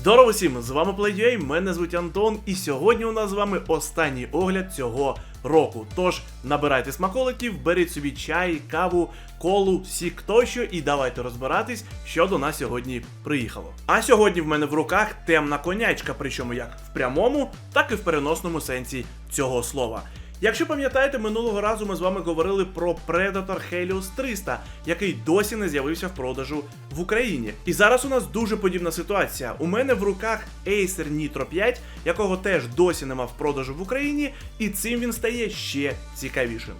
Здорово всім! З вами PlayUA, мене звуть Антон, і сьогодні у нас з вами останній огляд цього року. Тож набирайте смаколиків, беріть собі чай, каву, колу, сік тощо, і давайте розбиратись, що до нас сьогодні приїхало. А сьогодні в мене в руках темна конячка, причому як в прямому, так і в переносному сенсі цього слова. Якщо пам'ятаєте, минулого разу ми з вами говорили про Predator Helios 300, який досі не з'явився в продажу в Україні. І зараз у нас дуже подібна ситуація. У мене в руках Acer Nitro 5, якого теж досі нема в продажу в Україні, і цим він стає ще цікавішим.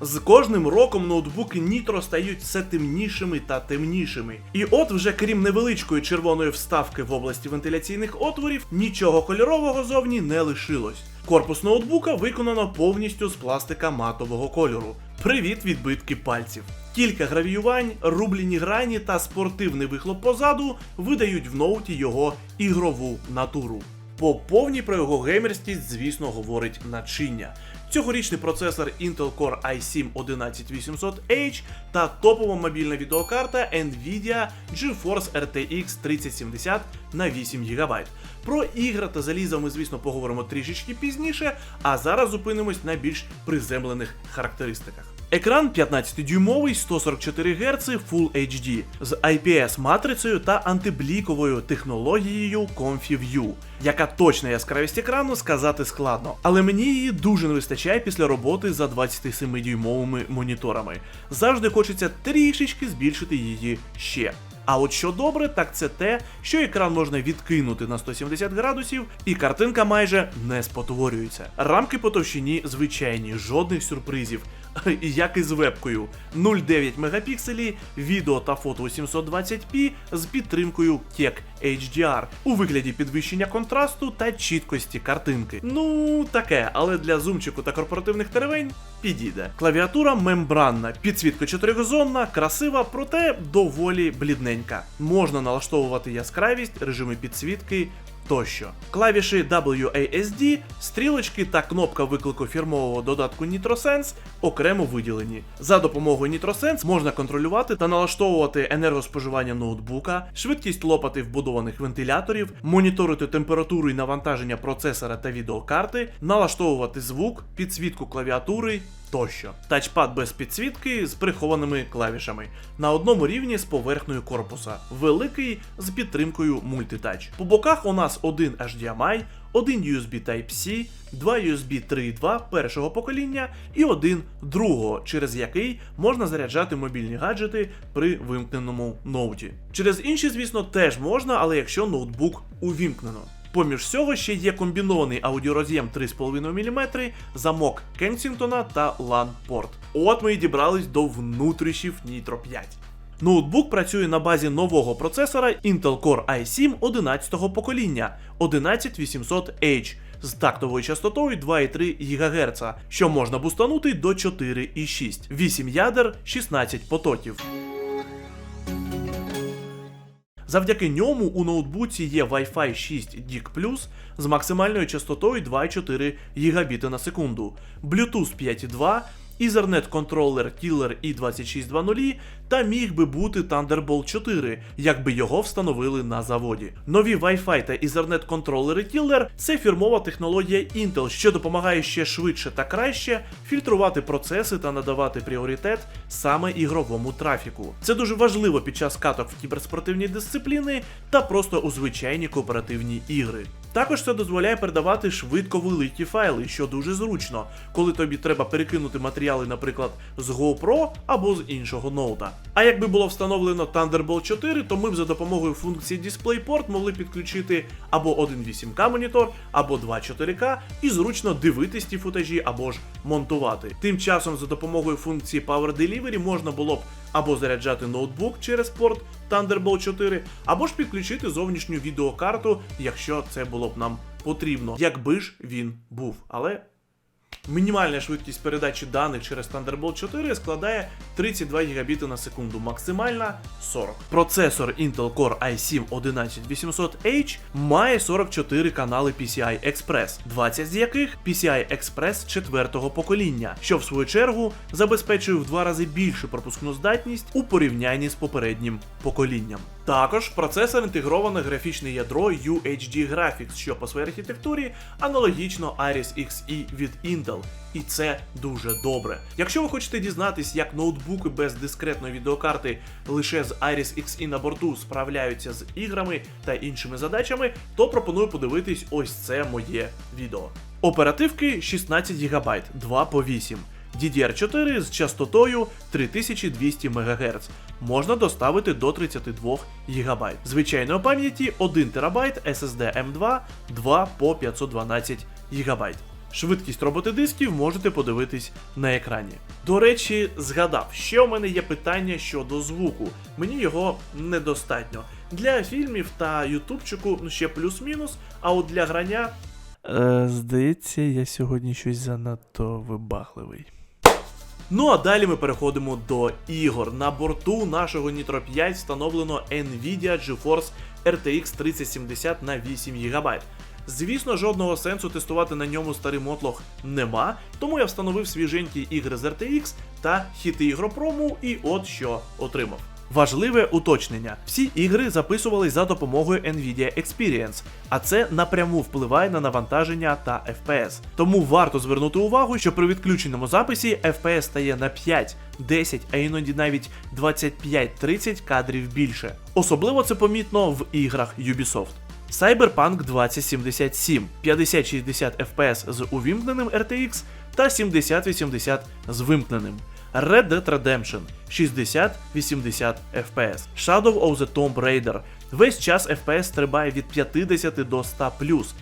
З кожним роком ноутбуки Nitro стають все темнішими та темнішими. І от вже крім невеличкої червоної вставки в області вентиляційних отворів, нічого кольорового зовні не лишилось. Корпус ноутбука виконано повністю з пластика матового кольору. Привіт, відбитки пальців. Кілька гравіювань, рублені грані та спортивний вихлоп позаду видають в ноуті його ігрову натуру. По повній про його геймерськість, звісно, говорить начиння. Цьогорічний процесор Intel Core i7 11800H та топова мобільна відеокарта Nvidia GeForce RTX 3070 на 8 ГБ. Про ігри та залізо ми, звісно, поговоримо трішечки пізніше, а зараз зупинимось на більш приземлених характеристиках. Екран 15-дюймовий 144 Гц Full HD з IPS-матрицею та антибліковою технологією ComfyView. Яка точна яскравість екрану сказати складно, але мені її дуже не вистачає після роботи за 27-дюймовими моніторами. Завжди хочеться трішечки збільшити її ще. А от що добре, так це те, що екран можна відкинути на 170 градусів, і картинка майже не спотворюється. Рамки по товщині звичайні, жодних сюрпризів. Як і з вебкою 0,9 мегапікселі, відео та фото у 720p з підтримкою TEC HDR у вигляді підвищення контрасту та чіткості картинки. Ну, таке, але для зумчику та корпоративних теревень підійде. Клавіатура мембранна, підсвітка чотирьохзонна, красива, проте доволі блідненька. Можна налаштовувати яскравість, режими підсвітки. Тощо. Клавіші WASD, стрілочки та кнопка виклику фірмового додатку NitroSense окремо виділені. За допомогою NitroSense можна контролювати та налаштовувати енергоспоживання ноутбука, швидкість лопати вбудованих вентиляторів, моніторити температуру і навантаження процесора та відеокарти, налаштовувати звук, підсвітку клавіатури. Тощо. Тачпад без підсвітки з прихованими клавішами на одному рівні з поверхнею корпуса, великий з підтримкою мультитач. По боках у нас один HDMI, один USB Type-C, два USB 3.2 першого покоління і один другого, через який можна заряджати мобільні гаджети при вимкненому ноуті. Через інші, звісно, теж можна, але якщо ноутбук увімкнено. Поміж всього ще є комбінований аудіороз'єм 3,5 мм, замок Кенсінгтона та LAN-порт. От ми і дібрались до внутрішніх Nitro 5. Ноутбук працює на базі нового процесора Intel Core i7 11-го покоління 11800H з тактовою частотою 2,3 ГГц, що можна бустанути до 4,6, 8 ядер, 16 потоків. Завдяки ньому у ноутбуці є Wi-Fi 6 DIC+, з максимальною частотою 2,4 Гбіт на секунду, Bluetooth 5.2, Ethernet контролер Killer i2620 та міг би бути Thunderbolt 4, якби його встановили на заводі. Нові Wi-Fi та Ethernet контролери Killer це фірмова технологія Intel, що допомагає ще швидше та краще фільтрувати процеси та надавати пріоритет саме ігровому трафіку. Це дуже важливо під час каток в кіберспортивні дисципліни та просто у звичайні кооперативні ігри. Також це дозволяє передавати швидко великі файли, що дуже зручно, коли тобі треба перекинути матеріали, наприклад, з GoPro або з іншого ноута. А якби було встановлено Thunderbolt 4, то ми б за допомогою функції DisplayPort могли підключити або один 8К монітор, або 2 4К і зручно дивитись ті футажі або ж монтувати. Тим часом за допомогою функції Power Delivery можна було б або заряджати ноутбук через порт Thunderbolt 4, або ж підключити зовнішню відеокарту, якщо це було б нам потрібно, якби ж він був. Але Мінімальна швидкість передачі даних через Thunderbolt 4 складає 32 Гбіт на секунду, максимальна 40. Процесор Intel Core i7 11800H має 44 канали PCI Express, 20 з яких PCI Express 4 покоління, що в свою чергу забезпечує в два рази більшу пропускну здатність у порівнянні з попереднім поколінням. Також в процесор інтегроване графічне ядро UHD Graphics, що по своїй архітектурі аналогічно Iris Xe від Intel. І це дуже добре. Якщо ви хочете дізнатись, як ноутбуки без дискретної відеокарти лише з Iris Xe на борту справляються з іграми та іншими задачами, то пропоную подивитись ось це моє відео. Оперативки 16 ГБ, 2 по 8. DDR4 з частотою 3200 МГц. Можна доставити до 32 ГБ. Звичайної пам'яті 1 ТБ SSD M2 2 по 512 ГБ. Швидкість роботи дисків можете подивитись на екрані. До речі, згадав, ще у мене є питання щодо звуку. Мені його недостатньо. Для фільмів та ютубчику ну, ще плюс-мінус, а от для грання. Е, здається, я сьогодні щось занадто вибахливий. Ну а далі ми переходимо до ігор. На борту нашого Nitro 5 встановлено Nvidia GeForce RTX 3070 на 8 ГБ. Звісно, жодного сенсу тестувати на ньому старий мотлох нема, тому я встановив свіженькі ігри з RTX та хіти ігропрому, і от що отримав. Важливе уточнення: всі ігри записувались за допомогою Nvidia Experience, а це напряму впливає на навантаження та FPS. Тому варто звернути увагу, що при відключеному записі FPS стає на 5, 10, а іноді навіть 25-30 кадрів більше. Особливо це помітно в іграх Ubisoft. Cyberpunk 2077 50-60 FPS з увімкненим RTX та 7080 з вимкненим. Red Dead Redemption 60-80 FPS. Shadow of the Tomb Raider. Весь час FPS стрибає від 50 до 100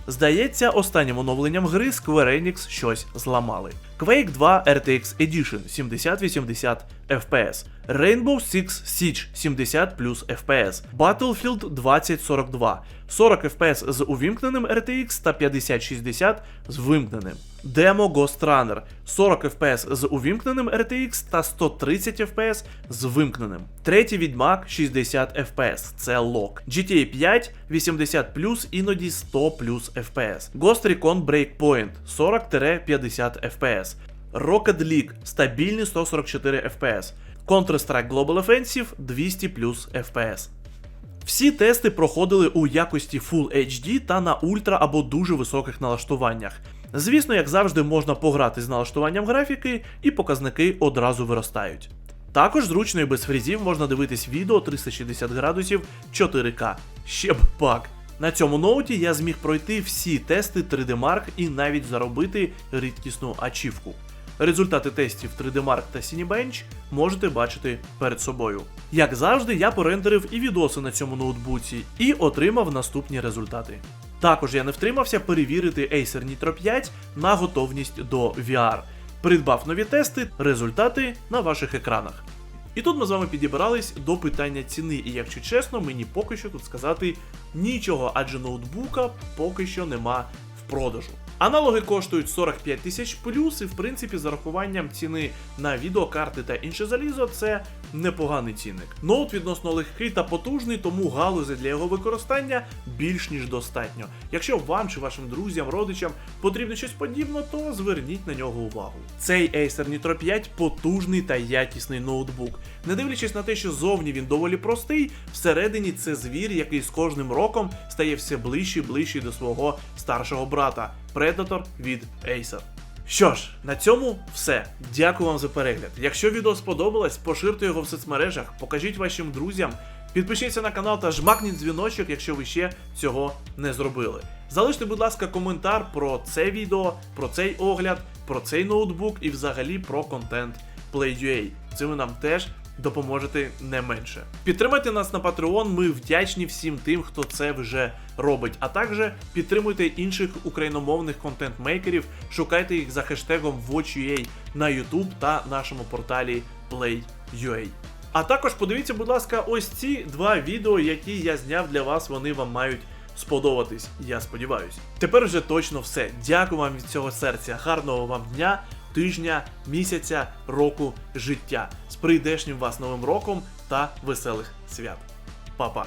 Здається, останнім оновленням гри Square Enix щось зламали. Quake 2 RTX Edition 70-80 FPS. Rainbow Six Siege 70 FPS. Battlefield 2042 40 FPS з увімкненим RTX та 5060 з вимкненим. Demo Ghost Runner 40 FPS з увімкненим RTX та 130 FPS з вимкненим. Третій відьмак 60 FPS, це лок. GTA 5 80 іноді 100 FPS. Ghost Recon Breakpoint 40-50 FPS. Rocket League стабільний 144 FPS. Counter-Strike Global Offensive 200 FPS. Всі тести проходили у якості Full HD та на ультра або дуже високих налаштуваннях. Звісно, як завжди, можна пограти з налаштуванням графіки, і показники одразу виростають. Також зручно і без фрізів можна дивитись відео 360 градусів 4К. Ще б пак. На цьому ноуті я зміг пройти всі тести 3D Mark і навіть заробити рідкісну ачівку. Результати тестів 3D Mark та Cinebench можете бачити перед собою. Як завжди, я порендерив і відоси на цьому ноутбуці і отримав наступні результати. Також я не втримався перевірити Acer Nitro 5 на готовність до VR. Придбав нові тести, результати на ваших екранах. І тут ми з вами підібрались до питання ціни, і якщо чесно, мені поки що тут сказати нічого, адже ноутбука поки що нема в продажу. Аналоги коштують 45 тисяч плюс, і в принципі, з рахуванням ціни на відеокарти та інше залізо, це непоганий цінник. Ноут відносно легкий та потужний, тому галузи для його використання більш ніж достатньо. Якщо вам чи вашим друзям, родичам потрібно щось подібне, то зверніть на нього увагу. Цей Acer Nitro 5 потужний та якісний ноутбук. Не дивлячись на те, що зовні він доволі простий, всередині це звір, який з кожним роком стає все ближче і ближче до свого старшого брата. Predator від Acer. Що ж, на цьому все. Дякую вам за перегляд. Якщо відео сподобалось, поширте його в соцмережах, покажіть вашим друзям, підпишіться на канал та жмакніть дзвіночок, якщо ви ще цього не зробили. Залиште, будь ласка, коментар про це відео, про цей огляд, про цей ноутбук і взагалі про контент Play.ua. Це ви нам теж допоможете не менше. Підтримайте нас на Patreon, ми вдячні всім тим, хто це вже робить. А також підтримуйте інших україномовних контент-мейкерів, шукайте їх за хештегом WatchUA на YouTube та нашому порталі Play.ua. А також подивіться, будь ласка, ось ці два відео, які я зняв для вас, вони вам мають сподобатись, я сподіваюся. Тепер вже точно все. Дякую вам від цього серця. Гарного вам дня, тижня, місяця, року, життя. З прийдешнім вас новим роком та веселих свят. Па-па!